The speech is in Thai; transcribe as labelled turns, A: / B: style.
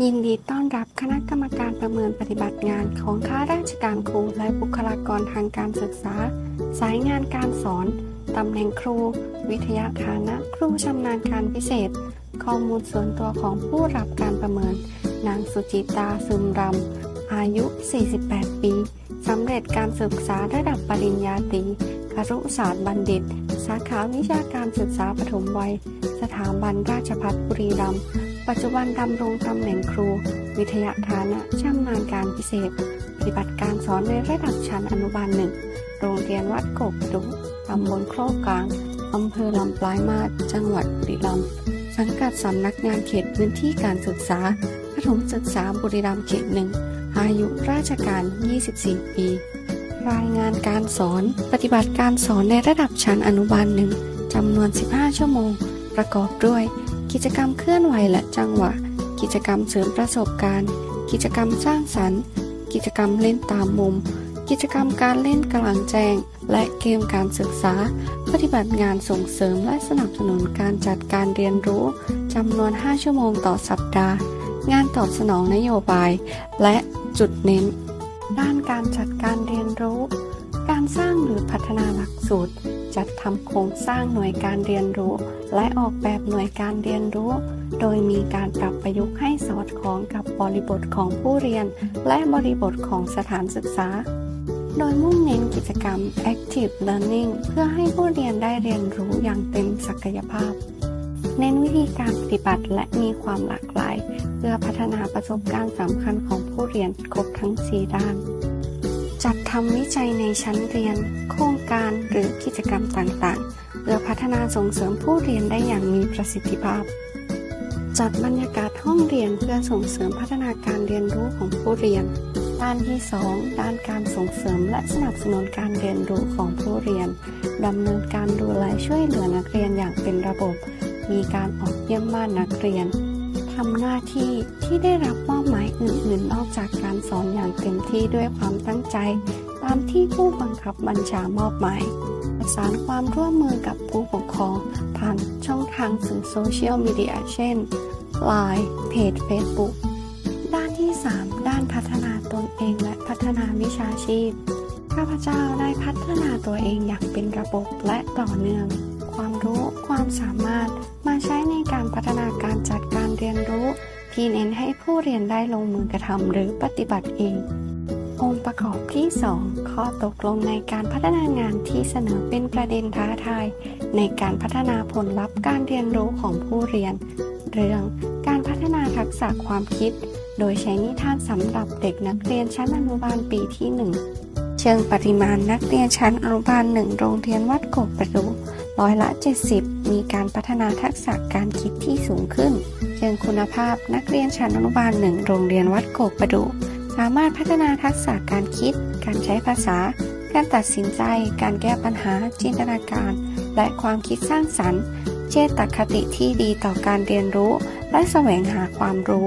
A: ยินดีต้อนรับคณะกรรมการประเมินปฏิบัติงานของข้าราชการครูและบุคลากรทางการศึกษา สายงานการสอน ตำแหน่งครู วิทยาฐานะครูชำนาญการพิเศษ ข้อมูลส่วนตัวของผู้รับการประเมิน นางสุจิตาซึมรำ อายุ 48 ปีสำเร็จการศึกษาระดับปริญญาตรีครุศาสตร์บัณฑิต สาขาวิชาการศึกษาปฐมวัย สถาบันราชภัฏบุรีรัมย์ ปัจจุบันดำรงตำแหน่งครู วิทยาฐานะชำนาญการพิเศษ ปฏิบัติการสอนในระดับชั้นอนุบาลหนึ่ง โรงเรียนวัดโกกดุตำบลโครกกลางอำเภอลำปลายมาศจังหวัดบุรีรัมย์สังกัดสำนักงานเขตพื้นที่การศึกษาประถมศึกษาบุรีรัมย์เขตหนึ่งอายุราชการ 24 ปี รายงานการสอน ปฏิบัติการสอนในระดับชั้นอนุบาลหนึ่งจำนวน 15 ชั่วโมง ประกอบด้วย กิจกรรมเคลื่อนไหวและจังหวะ กิจกรรมเสริมประสบการณ์ กิจกรรมสร้างสรรค์ กิจกรรมเล่นตามมุม กิจกรรมการเล่นกลางแจ้ง และเกมการศึกษา ปฏิบัติงานส่งเสริมและสนับสนุนการจัดการเรียนรู้จำนวน 5 ชั่วโมงต่อสัปดาห์ งานตอบสนองนโยบาย และจุดเน้น ด้านการจัดการเรียนรู้ การสร้างหรือพัฒนาหลักสูตร จัดทำโครงสร้างหน่วยการเรียนรู้ และออกแบบหน่วยการเรียนรู้ โดยมีการปรับประยุกต์ให้สอดคล้องกับบริบทของผู้เรียน และบริบทของสถานศึกษา โดยมุ่งเน้นกิจกรรม Active Learning เพื่อให้ผู้เรียนได้เรียนรู้อย่างเต็มศักยภาพ เน้นวิธีการปฏิบัติและมีความหลากหลาย เพื่อพัฒนาประสบการณ์สำคัญของผู้เรียนครบทั้ง 4 ด้าน จัดทำวิจัยในชั้นเรียน โครงการหรือกิจกรรมต่างๆ เพื่อพัฒนาส่งเสริมผู้เรียนได้อย่างมีประสิทธิภาพ จัดบรรยากาศห้องเรียนเพื่อส่งเสริมพัฒนาการเรียนรู้ของผู้เรียน ด้านที่ 2 ด้านการส่งเสริมและสนับสนุนการเรียนรู้ของผู้เรียนดำเนินการดูแลช่วยเหลือนักเรียนอย่างเป็นระบบ มีการออกเยี่ยมบ้านนักเรียนทำหน้าที่ที่ได้รับมอบหมาย อื่นๆ นอกจากการสอนอย่างเต็มที่ด้วยความตั้งใจ ตามที่ผู้บังคับบัญชามอบหมายประสานความร่วมมือกับผู้ปกครอง ผ่านช่องทางสื่อโซเชียลมีเดียเช่น Line เพจ Facebook ด้านที่ 3 ด้านพัฒนาตนเองและพัฒนาวิชาชีพ ข้าพเจ้าได้พัฒนาตัวเองอย่างเป็นระบบและต่อเนื่อง ความรู้ความสามารถมาใช้ในการพัฒนาการจัด ที่เน้นให้ผู้เรียนได้ลงมือกระทำหรือปฏิบัติเอง องค์ประกอบที่ 2 ข้อตกลงในการพัฒนางานที่เสนอเป็นประเด็นท้าทาย ในการพัฒนาผลลัพธ์การเรียนรู้ของผู้เรียน เรื่องการพัฒนาทักษะความคิด โดยใช้นิทานสำหรับเด็กนักเรียนชั้นอนุบาลปีที่ 1 เชิงปริมาณนักเรียนชั้นอนุบาลหนึ่งโรงเรียนวัดโกกประดู ร้อยละ 70 มีการพัฒนาทักษะการคิดที่สูงขึ้น เชิงคุณภาพนักเรียนชั้นอนุบาลหนึ่งโรงเรียนวัดโกกประดูสามารถพัฒนาทักษะการคิด การใช้ภาษา การตัดสินใจ การแก้ปัญหา จินตนาการ และความคิดสร้างสรรค์ เจตคติที่ดีต่อการเรียนรู้ และแสวงหาความรู้